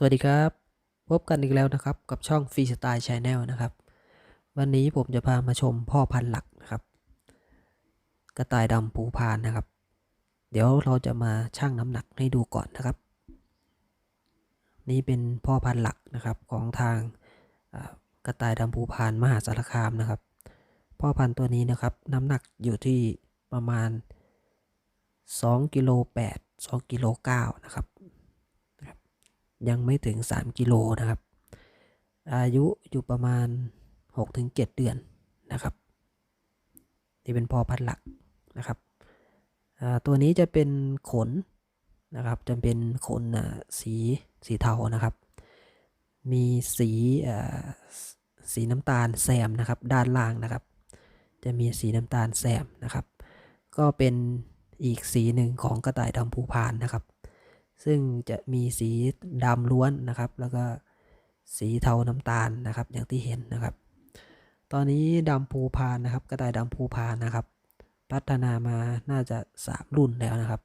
สวัสดีครับ พบกันอีกแล้วนะครับ กับช่องฟรีสไตล์ชาแนลนะครับ วันนี้ผมจะพามาชมพ่อพันธุ์หลักนะครับ กระต่ายดำปูพานนะครับ เดี๋ยวเราจะมาชั่งน้ำหนักให้ดูก่อนนะครับ นี่เป็นพ่อพันธุ์หลักนะครับของทางกระต่ายดำปูพานมหาสารคามนะครับ พ่อพันธุ์ตัวนี้นะครับน้ำหนักอยู่ที่ประมาณ2กิโล8 2กิโล9นะครับ ยังไม่ถึง 3 กิโลนะครับ อายุอยู่ประมาณ 6-7 เดือนนะครับ นี่เป็นพ่อพันธุ์หลักนะครับตัวนี้จะเป็นขนนะครับจะเป็นขนสีสีเทานะครับ มีสีสีน้ำตาลแซมนะครับ ด้านล่างนะครับ จะมีสีน้ำตาลแซมนะครับ ก็เป็นอีกสีหนึ่งของกระต่ายดำภูพานนะครับ ซึ่งจะมีสีดำล้วนนะครับ แล้วก็สีเทาน้ำตาลนะครับ อย่างที่เห็นนะครับ ตอนนี้ดำภูพานนะครับ กระต่ายดำภูพานนะครับ พัฒนามาน่าจะ 3 รุ่นแล้วนะครับ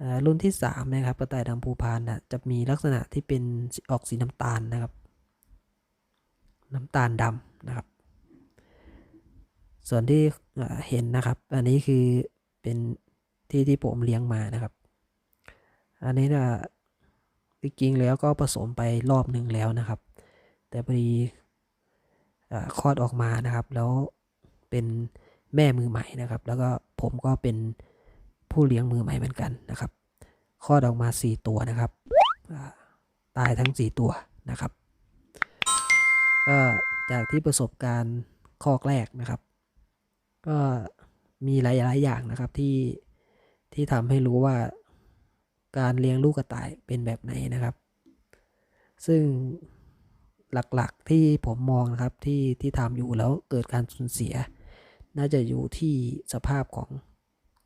อ่ารุ่นที่3นะครับกระต่ายดำภูพานนะจะมีลักษณะที่เป็นออกสีน้ำตาลนะครับ น้ำตาลดำนะครับ ส่วนที่เห็นนะครับ อันนี้คือเป็นที่ที่ผมเลี้ยงมานะครับ อันนี้นะจริงๆแล้วก็ผสมไปรอบหนึ่งแล้วนะครับ แต่พอดีคลอดออกมานะครับ แล้วเป็นแม่มือใหม่นะครับ แล้วก็ผมก็เป็นผู้เลี้ยงมือใหม่เหมือนกันนะครับคลอดออกมา 4 ตัวนะครับตายทั้ง 4 ตัวนะครับก็จากที่ประสบการณ์ข้อแรกนะครับ ก็มีหลายๆอย่างนะครับที่ที่ทำให้รู้ว่า การเลี้ยงลูกกระต่ายเป็นแบบไหนนะครับ ซึ่งหลักๆที่ผมมองนะครับที่ที่ทำอยู่แล้วเกิดการสูญเสีย น่าจะอยู่ที่สภาพของ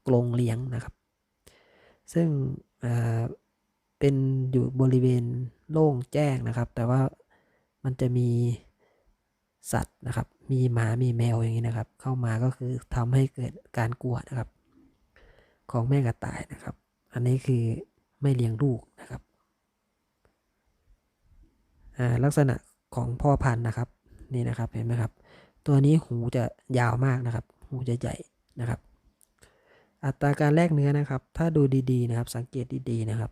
กรงเลี้ยงนะครับ ซึ่งเป็นอยู่บริเวณโล่งแจ้งนะครับ แต่ว่ามันจะมีสัตว์นะครับ มีหมามีแมวอย่างนี้นะครับ เข้ามาก็คือทำให้เกิดการกลัวนะครับ ของแม่กระต่ายนะครับ อันนี้คือ ไม่เลี้ยงลูกนะครับลักษณะของพ่อพันธุ์นะครับนี่นะครับเห็นไหมครับ ตัวนี้หูจะยาวมากนะครับ หูจะใหญ่นะครับ อัตราการแลกเนื้อนะครับ ถ้าดูดีๆนะครับ สังเกตดีๆนะครับ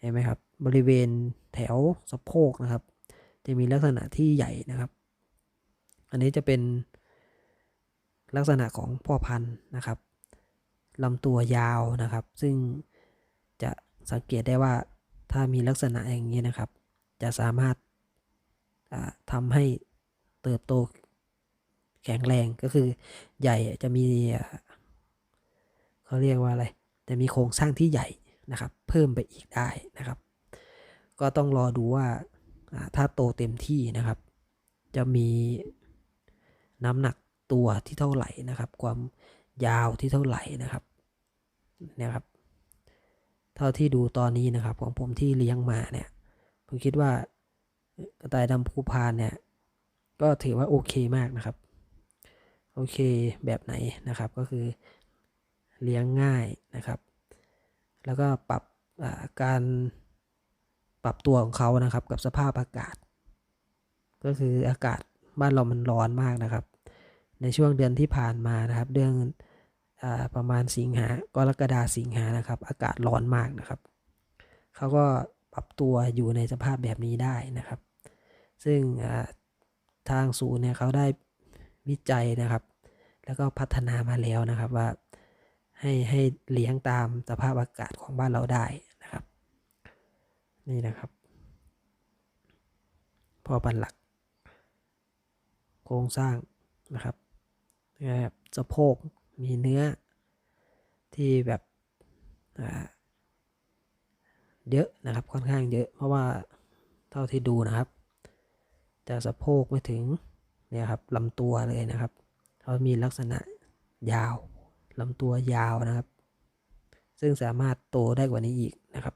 เห็นไหมครับ บริเวณแถวสะโพกนะครับ จะมีลักษณะที่ใหญ่นะครับ อันนี้จะเป็นลักษณะของพ่อพันธุ์นะครับลำตัวยาวนะครับ ซึ่ง สังเกตได้ว่าถ้ามีลักษณะอย่างนี้นะครับ จะสามารถอ่าทำให้เติบโตแข็งแรงก็คือใหญ่จะมีเขาเรียกว่าอะไรจะมีโครงสร้างที่ใหญ่นะครับ เพิ่มไปอีกได้นะครับ ก็ต้องรอดูว่าถ้าโตเต็มที่นะครับ จะมีน้ำหนักตัวที่เท่าไหร่นะครับ ความยาวที่เท่าไหร่นะครับนี่ยครับ เท่าที่ดูตอนนี้นะครับ ของผมที่เลี้ยงมาเนี่ย ผมคิดว่ากระต่ายดำภูพานเนี่ย ก็ถือว่าโอเคมากนะครับ โอเคแบบไหนนะครับก็คือเลี้ยงง่ายนะครับ แล้วก็ปรับการปรับตัวของเขานะครับ กับสภาพอากาศ ก็คืออากาศบ้านเรามันร้อนมากนะครับ ในช่วงเดือนที่ผ่านมานะครับ เดือน ประมาณสิงหากรกฎาสิงหานะครับ อากาศร้อนมากนะครับ เขาก็ปรับตัวอยู่ในสภาพแบบนี้ได้นะครับ ซึ่งทางศูนย์เนี่ยเขาได้วิจัยนะครับ แล้วก็พัฒนามาแล้วนะครับว่าให้ให้เลี้ยงตามสภาพอากาศของบ้านเราได้นะครับ นี่นะครับ พอปันหลัก โครงสร้างนะครับแบบสะโพก มีเนื้อที่แบบเยอะนะครับค่อนข้างเยอะ เพราะว่าเท่าที่ดูนะครับจะสะโพกไม่ถึงเนี่ยครับลำตัวเลยนะครับเขามีลักษณะยาวลำตัวยาวนะครับ ซึ่งสามารถโตได้กว่านี้อีกนะครับ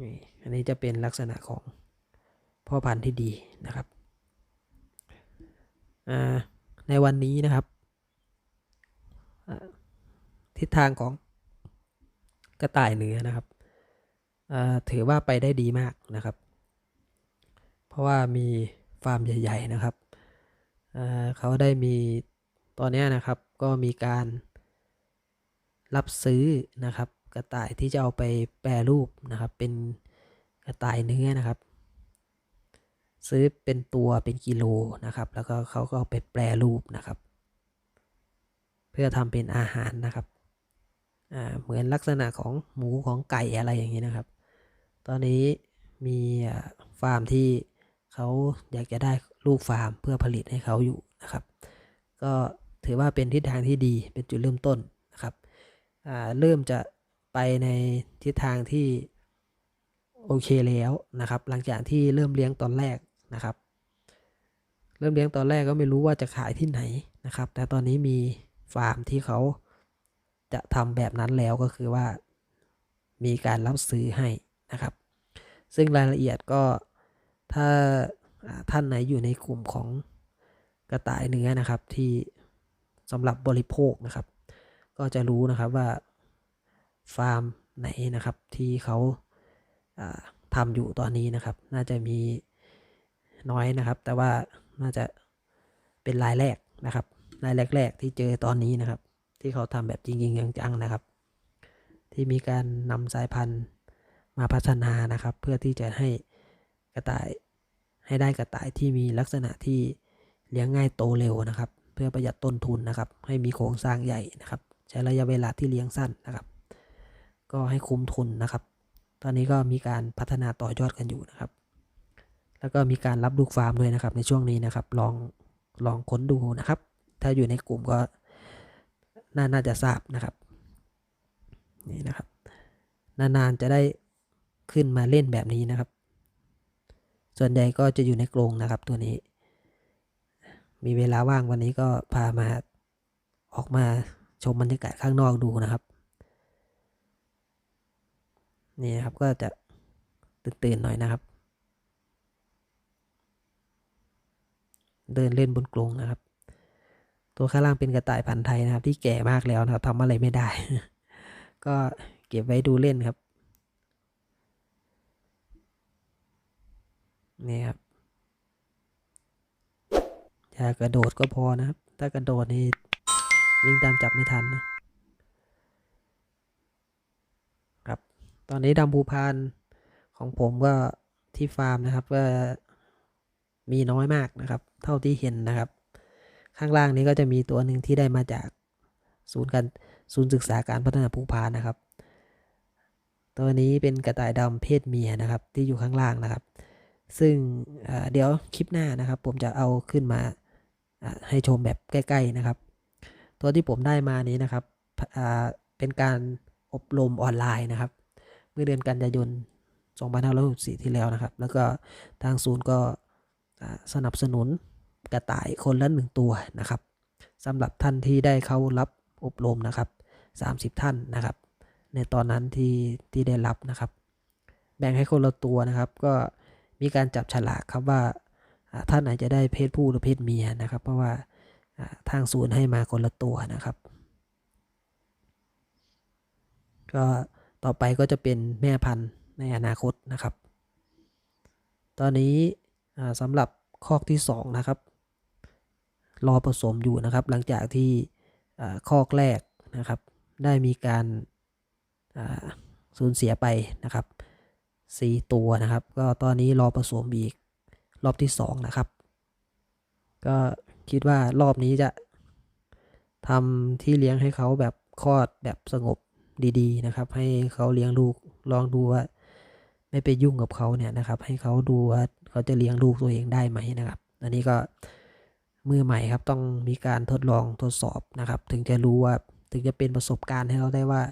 นี่อันนี้จะเป็นลักษณะของพ่อพันธุ์ที่ดีนะครับในวันนี้นะครับ ทิศทางของกระต่ายเนื้อนะครับถือว่าไปได้ดีมากนะครับ เพราะว่ามีฟาร์มใหญ่ ๆนะครับเขาได้มีตอนนี้นะครับก็มีการรับซื้อนะครับกระต่ายที่จะเอาไปแปรรูปนะครับ เป็นกระต่ายเนื้อนะครับ ซื้อเป็นตัวเป็นกิโลนะครับ แล้วก็เขาก็เอาไปแปรรูปนะครับ พื่อทำเป็นอาหารนะครับเหมือนลักษณะของหมูของไก่อะไรอย่างนี้นะครับ ตอนนี้มีฟาร์มที่เขาอยากจะได้ลูกฟาร์มเพื่อผลิตให้เขาอยู่นะครับ ก็ถือว่าเป็นทิศทางที่ดีเป็นจุดเริ่มต้นนะครับเริ่มจะไปในทิศทางที่โอเคแล้วนะครับ หลังจากที่เริ่มเลี้ยงตอนแรกนะครับ เริ่มเลี้ยงตอนแรกก็ไม่รู้ว่าจะขายที่ไหนนะครับ แต่ตอนนี้มี ฟาร์มที่เขาจะทำแบบนั้นแล้วก็คือว่า มีการรับซื้อให้นะครับ ซึ่งรายละเอียดก็ถ้าท่านไหนอยู่ในกลุ่มของกระต่ายเนื้อนะครับที่สำหรับบริโภคนะครับ ก็จะรู้นะครับว่าฟาร์มไหนนะครับที่เขาทำอยู่ตอนนี้นะครับ น่าจะมีน้อยนะครับ แต่ว่าน่าจะเป็นรายแรกนะครับ รายแรก ๆ ที่เจอตอนนี้นะครับ ที่เขาทำแบบจริงๆจังๆนะครับ ที่มีการนำสายพันธุ์มาพัฒนานะครับ เพื่อที่จะให้กระต่ายให้ได้กระต่ายที่มีลักษณะที่เลี้ยงง่ายโตเร็วนะครับ เพื่อประหยัดต้นทุนนะครับ ให้มีโครงสร้างใหญ่นะครับ ใช้ระยะเวลาที่เลี้ยงสั้นนะครับ ก็ให้คุ้มทุนนะครับ ตอนนี้ก็มีการพัฒนาต่อยอดกันอยู่นะครับ แล้วก็มีการรับลูกฟาร์มด้วยนะครับ ในช่วงนี้นะครับ ลองลองค้นดูนะครับ ถ้าอยู่ในกลุ่มก็น่าน่าจะทราบนะครับ นี่นะครับ นานๆจะได้ขึ้นมาเล่นแบบนี้นะครับ ส่วนใหญ่ก็จะอยู่ในกรงนะครับตัวนี้ มีเวลาว่างวันนี้ก็พามาออกมาชมบรรยากาศข้างนอกดูนะครับ นี่นะครับก็จะตื่นๆหน่อยนะครับ เดินเล่นบนกรงนะครับ ตัวข้างล่างเป็นกระต่ายพันธุ์ไทยนะครับ ที่แก่มากแล้วนะครับทำอะไรไม่ได้ ก็เก็บไว้ดูเล่นครับ นี่ครับอย่ากระโดดก็พอนะครับ ถ้ากระโดดนี่วิ่งตามจับไม่ทันนะครับ ตอนนี้ดำภูพานของผมก็ที่ฟาร์มนะครับก็มีน้อยมากนะครับ เท่าที่เห็นนะครับ ข้างล่างนี้ก็จะมีตัวหนึ่งที่ได้มาจากศูนย์การศูนย์ศึกษาการพัฒนาภูพานนะครับ ตัวนี้เป็นกระต่ายดำเพศเมียนะครับ ที่อยู่ข้างล่างนะครับ ซึ่งเเดี๋ยวคลิปหน้านะครับ ผมจะเอาขึ้นมาให้ชมแบบใกล้ ๆนะครับ ตัวที่ผมได้มานี้นะครับเป็นการอบรมออนไลน์นะครับ เมื่อเดือนกันยายน2564ที่แล้วนะครับ แล้วก็ทางศูนย์ก็สนับสนุน กระต่ายคนละหนึ่งตัวนะครับสำหรับท่านที่ได้เข้ารับอบรมนะครับ 30 ท่านนะครับ ในตอนนั้นที่ที่ได้รับนะครับ แบ่งให้คนละตัวนะครับ ก็มีการจับฉลากครับว่าท่านไหนจะได้เพศผู้หรือเพศเมียนะครับ เพราะว่าทางศูนย์ให้มาคนละตัวนะครับ ก็ต่อไปก็จะเป็นแม่พันธุ์ในอนาคตนะครับ ตอนนี้สำหรับคอกที่สองนะครับ รอผสมอยู่นะครับ หลังจากที่อ่าคอกแรกนะครับ ได้มีการสูญเสียไปนะครับสี่ตัวนะครับ ก็ตอนนี้รอผสมอีกรอบที่สองนะครับ ก็คิดว่ารอบนี้จะทำที่เลี้ยงให้เขาแบบคลอดแบบสงบดีๆนะครับ ให้เขาเลี้ยงลูกลองดูว่า ไม่ไปยุ่งกับเขาเนี่ยนะครับ ให้เขาดูว่าเขาจะเลี้ยงลูกตัวเองได้ไหมนะครับ อันนี้ก็ มือใหม่ครับต้องมีการทดลองทดสอบนะครับ ถึงจะรู้ว่าถึงจะเป็นประสบการณ์ให้เราได้ว่า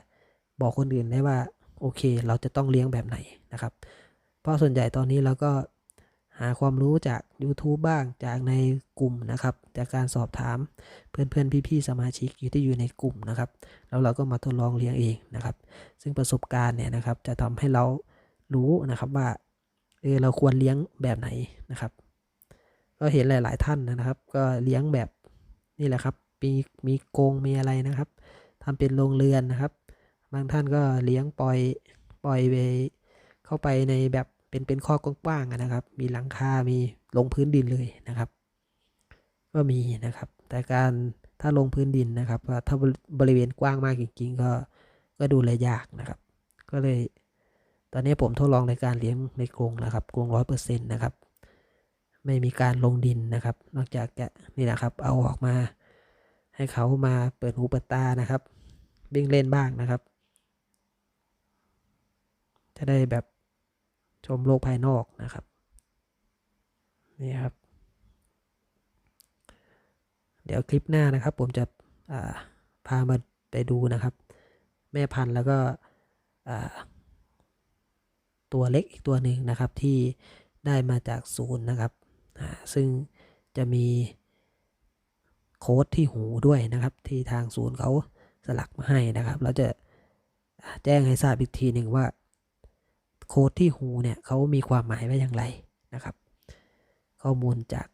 บอกคนอื่นได้ว่าโอเค เราจะต้องเลี้ยงแบบไหนนะครับ เพราะส่วนใหญ่ตอนนี้เราก็หาความรู้จาก YouTube บ้างจากในกลุ่มนะครับ จากการสอบถามเพื่อนๆพี่ๆสมาชิกอยู่ที่อยู่ในกลุ่มนะครับ แล้วเราก็มาทดลองเลี้ยงเองนะครับ ซึ่งประสบการณ์เนี่ยนะครับ จะทำให้เรารู้นะครับว่าเออเราควรเลี้ยงแบบไหนนะครับ ก็เห็นหลาย ๆ ท่านนะครับ ก็เลี้ยงแบบนี่แหละครับ มีมีกรงมีอะไรนะครับทำเป็นโรงเรือนนะครับ บางท่านก็เลี้ยงปล่อยปล่อยไปเข้าไปในแบบเป็นเป็นข้อกว้างๆนะครับ มีหลังคา มีลงพื้นดินเลยนะครับ ก็มีนะครับ แต่การถ้าลงพื้นดินนะครับถ้าบริเวณกว้างมากจริงๆ ก็ก็ดูแลยากนะครับ ก็เลย ตอนนี้ผมทดลองในการเลี้ยงในกรงนะครับกรงร้อยเปอร์เซ็นต์นะครับ ไม่มีการลงดินนะครับ นอกจากจะนี่นะครับ เอาออกมา ให้เขามาเปิดหูเปิดตานะครับวิ่งเล่นบ้างนะครับ จะได้แบบชมโลกภายนอกนะครับ นี่ครับ เดี๋ยวคลิปหน้านะครับ ผมจะพามาไปดูนะครับ แม่พันธุ์แล้วก็ตัวเล็กอีกตัวหนึ่งนะครับที่ได้มาจากศูนย์นะครับ ซึ่งจะมีโค้ดที่หูด้วยนะครับ ที่ทางศูนย์เขาสลักมาให้นะครับเราจะแจ้งให้ทราบอีกทีหนึ่งว่า โค้ดที่หูเนี่ยเขามีความหมายว่าอย่างไรนะครับ ข้อมูลจาก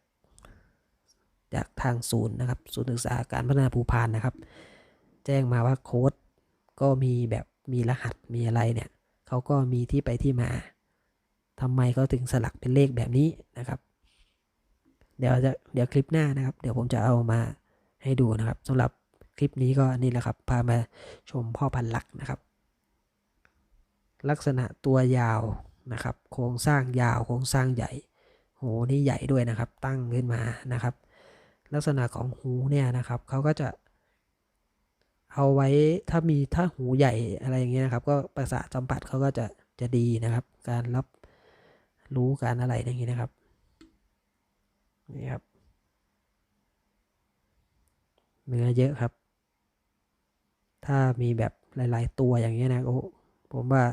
จากทางศูนย์นะครับ ศูนย์ศึกษาการพัฒนาภูพานนะครับ แจ้งมาว่าโค้ดก็มีแบบมีรหัสมีอะไรเนี่ยเขาก็มีที่ไปที่มาทำไมเขาถึงสลักเป็นเลขแบบนี้นะครับ ดี๋ยวจะเดี๋ยวคลิปหน้านะครับ เดี๋ยวผมจะเอามาให้ดูนะครับสำหรับคลิปนี้ก็นี่แหละครับ พามาชมพ่อพันธุ์หลักนะครับ ลักษณะตัวยาวนะครับ โครงสร้างยาวโครงสร้างใหญ่หูนี่ใหญ่ด้วยนะครับ ตั้งขึ้นมานะครับ ลักษณะของหูเนี่ยนะครับเขาก็จะ เอาไว้ถ้ามีถ้าหูใหญ่อะไรอย่างเงี้ยนะครับ ก็ประสาทสัมผัสเขาก็จะจะดีนะครับ การรับรู้การอะไรอย่างนี้นะครับ นี่ครับ เนื้อเยอะครับ ถ้ามีแบบหลาย ๆ ตัวอย่างเงี้ยนะโอ้ผมว่า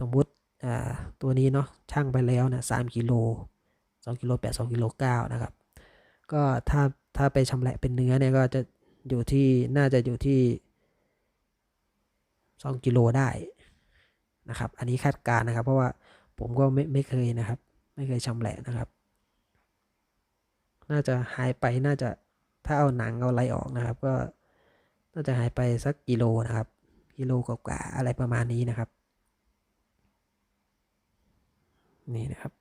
สมมุติอ่าตัวนี้เนาะช่างไปแล้วนะสามกิโลสองกิโลแปดสองกิโลเก้านะครับ ก็ถ้าถ้าไปชำแหละเป็นเนื้อเนี่ยก็จะอยู่ที่น่าจะอยู่ที่สองกิโลได้นะครับ อันนี้คาดการนะครับ เพราะว่าผมก็ไม่ไม่เคยนะครับ ไม่เคยชำแหละนะครับ น่าจะหายไปน่าจะถ้าเอาหนังเอาอะไรออกนะครับ ก็น่าจะหายไปสักกิโลนะครับ กิโลกว่าอะไรประมาณนี้นะครับ นี่นะครับ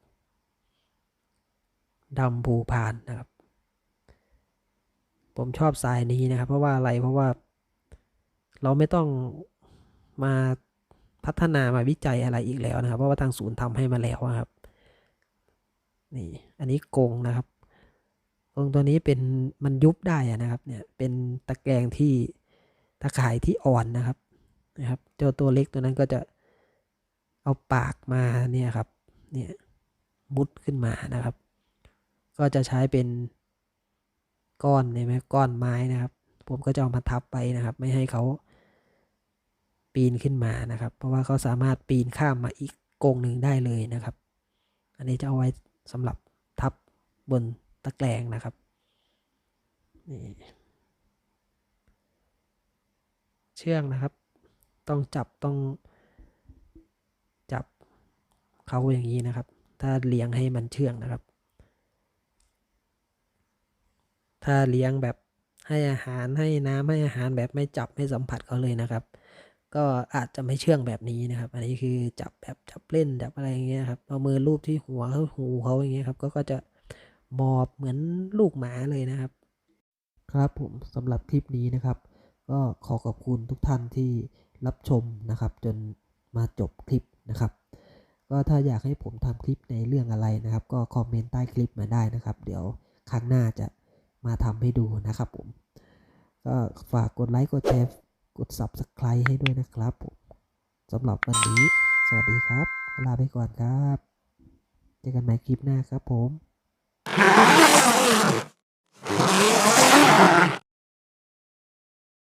ดำภูพานนะครับ ผมชอบสายนี้นะครับ เพราะว่าอะไรเพราะว่าเราไม่ต้องมาพัฒนามาวิจัยอะไรอีกแล้วนะครับ เพราะว่าทางศูนย์ทำให้มาแล้วครับ นี่ อันนี้กงนะครับ กงตัวนี้เป็นมันยุบได้นะครับเนี่ยเป็นตะแกรงที่ตะข่ายที่อ่อนนะครับนะครับเจ้าตัวเล็กตัวนั้นก็จะเอาปากมาเนี่ยครับเนี่ยมุดขึ้นมานะครับ ก็จะใช้เป็นก้อนเนี่ไหมก้อนไม้นะครับ ผมก็จะเอามาทับไปนะครับ ไม่ให้เขาปีนขึ้นมานะครับ เพราะว่าเขาสามารถปีนข้ามมาอีกกงหนึ่งได้เลยนะครับ อันนี้จะเอาไว้สำหรับทับบน ตะแกรงนะครับนี่เชือกนะครับ ต้องจับต้องจับเขาอย่างนี้นะครับ ถ้าเลี้ยงให้มันเชื่องนะครับ ถ้าเลี้ยงแบบให้อาหารให้น้ำให้อาหารแบบไม่จับไม่สัมผัสเขาเลยนะครับ ก็อาจจะไม่เชื่องแบบนี้นะครับ อันนี้คือจับแบบจับเล่นจับอะไรอย่างเงี้ยครับเอามือลูบที่หัวเขาหูเขาอย่างเงี้ยครับก็ก็จะ มอบเหมือนลูกหมาเลยนะครับ ครับผมสำหรับคลิปนี้นะครับ ก็ขอขอบคุณทุกท่านที่รับชมนะครับ จนมาจบคลิปนะครับ ก็ถ้าอยากให้ผมทำคลิปในเรื่องอะไรนะครับ ก็คอมเมนต์ใต้คลิปมาได้นะครับ เดี๋ยวครั้งหน้าจะมาทำให้ดูนะครับผม ก็ฝากกดไลค์กดแชร์กด Subscribe ให้ด้วยนะครับผมสำหรับวันนี้ สวัสดีครับ ลาไปก่อนครับ เจอกันใหม่คลิปหน้าครับผม Ah!